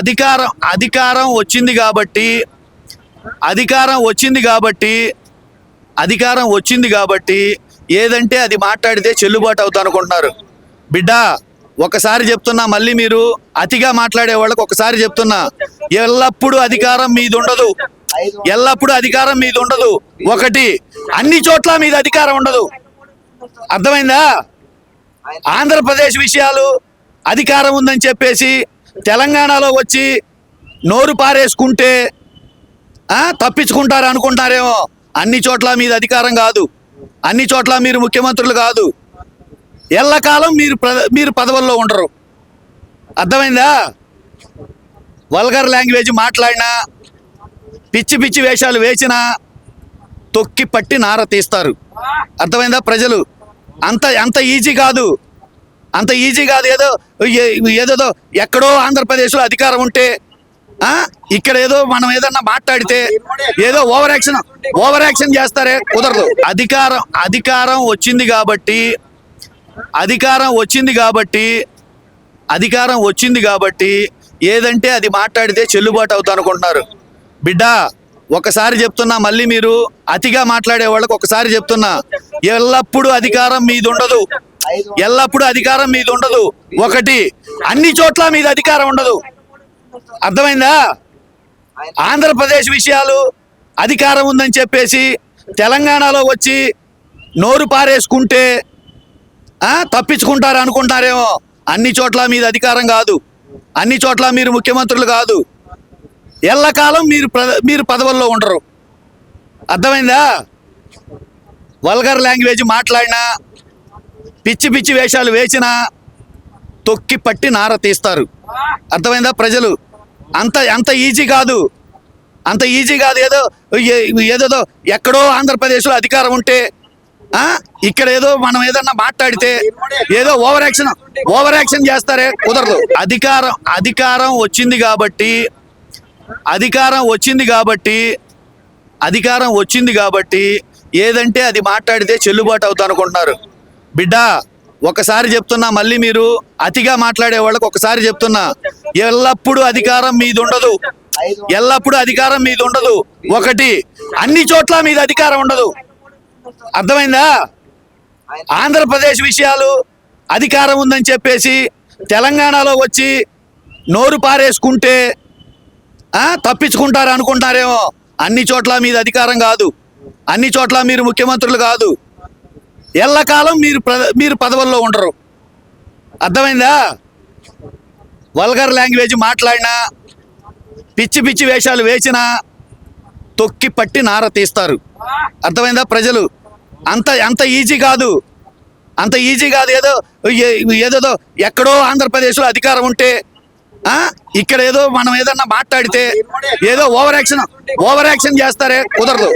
అధికారం అధికారం వచ్చింది కాబట్టి అధికారం వచ్చింది కాబట్టి అధికారం వచ్చింది కాబట్టి ఏదంటే అది మాట్లాడితే చెల్లుబాటు అవుతా అనుకుంటున్నారు. బిడ్డ ఒకసారి చెప్తున్నా మళ్ళీ మీరు అతిగా మాట్లాడే వాళ్ళకి ఒకసారి చెప్తున్నా ఎల్లప్పుడూ అధికారం మీది ఉండదు. ఎల్లప్పుడూ అధికారం మీది ఉండదు. ఒకటి అన్ని చోట్ల మీది అధికారం ఉండదు. అర్థమైందా? ఆంధ్రప్రదేశ్ విషయాలు అధికారం ఉందని చెప్పేసి తెలంగాణలో వచ్చి నోరు పారేసుకుంటే తప్పించుకుంటారు అనుకుంటారేమో అన్ని చోట్ల మీది అధికారం కాదు. అన్ని చోట్ల మీరు ముఖ్యమంత్రులు కాదు. ఎల్లకాలం మీరు మీరు పదవుల్లో ఉండరు. అర్థమైందా? వల్గర్ లాంగ్వేజ్ మాట్లాడినా పిచ్చి పిచ్చి వేషాలు వేసినా తొక్కి పట్టి నార తీస్తారు. అర్థమైందా ప్రజలు? అంత అంత ఈజీ కాదు. అంత ఈజీ కాదు. ఏదో ఏదేదో ఎక్కడో ఆంధ్రప్రదేశ్లో అధికారం ఉంటే ఇక్కడ ఏదో మనం ఏదన్నా మాట్లాడితే ఏదో ఓవర్ యాక్షన్ ఓవర్ యాక్షన్ చేస్తారే కుదరదు. అధికారం అధికారం వచ్చింది కాబట్టి అధికారం వచ్చింది కాబట్టి అధికారం వచ్చింది కాబట్టి ఏదంటే అది మాట్లాడితే చెల్లుబాటు అవుతా అనుకుంటున్నారు. బిడ్డ ఒకసారి చెప్తున్నా మళ్ళీ మీరు అతిగా మాట్లాడే వాళ్ళకి ఒకసారి చెప్తున్నా. ఎల్లప్పుడూ అధికారం మీది ఉండదు ఎల్లప్పుడూ అధికారం మీది ఉండదు. ఒకటి అన్ని చోట్ల మీది అధికారం ఉండదు. అర్థమైందా? ఆంధ్రప్రదేశ్ విషయాలు అధికారం ఉందని చెప్పేసి తెలంగాణలో వచ్చి నోరు పారేసుకుంటే తప్పించుకుంటారు అనుకుంటారేమో అన్ని చోట్ల మీది అధికారం కాదు. అన్ని చోట్ల మీరు ముఖ్యమంత్రులు కాదు. ఎల్లకాలం మీరు మీరు పదవుల్లో ఉండరు. అర్థమైందా? వల్గర్ లాంగ్వేజ్ మాట్లాడినా పిచ్చి పిచ్చి వేషాలు వేసినా తొక్కి పట్టి నార తీస్తారు. అర్థమైందా ప్రజలు? అంత అంత ఈజీ కాదు. అంత ఈజీ కాదు. ఏదో ఏదేదో ఎక్కడో ఆంధ్రప్రదేశ్లో అధికారం ఉంటే ఇక్కడ ఏదో మనం ఏదన్నా మాట్లాడితే ఏదో ఓవర్ యాక్షన్ ఓవర్ యాక్షన్ చేస్తారే కుదరదు. అధికారం అధికారం వచ్చింది కాబట్టి అధికారం వచ్చింది కాబట్టి అధికారం వచ్చింది కాబట్టి ఏదంటే అది మాట్లాడితే చెల్లుబాటు అవుతా అనుకుంటున్నారు. బిడ్డ ఒకసారి చెప్తున్నా మళ్ళీ మీరు అతిగా మాట్లాడే వాళ్ళకి ఒకసారి చెప్తున్నా. ఎల్లప్పుడూ అధికారం మీది ఉండదు ఎల్లప్పుడూ అధికారం మీది ఉండదు ఒకటి అన్ని చోట్ల మీది అధికారం ఉండదు. అర్థమైందా? ఆంధ్రప్రదేశ్ విషయాలు అధికారం ఉందని చెప్పేసి తెలంగాణలో వచ్చి నోరు పారేసుకుంటే తప్పించుకుంటారు అనుకుంటారేమో. అన్ని చోట్ల మీది అధికారం కాదు. అన్ని చోట్ల మీరు ముఖ్యమంత్రులు కాదు. ఎల్లకాలం మీరు మీరు పదవుల్లో ఉండరు. అర్థమైందా? వల్గర్ లాంగ్వేజ్ మాట్లాడినా పిచ్చి పిచ్చి వేషాలు వేసినా తొక్కి పట్టి నార తీస్తారు. అర్థమైందా ప్రజలు? అంత అంత ఈజీ కాదు. అంత ఈజీ కాదు. ఏదో ఏదేదో ఎక్కడో ఆంధ్రప్రదేశ్లో అధికారం ఉంటే ఇక్కడ ఏదో మనం ఏదన్నా మాట్లాడితే ఏదో ఓవర్ యాక్షన్ ఓవర్ యాక్షన్ చేస్తారే కుదరదు.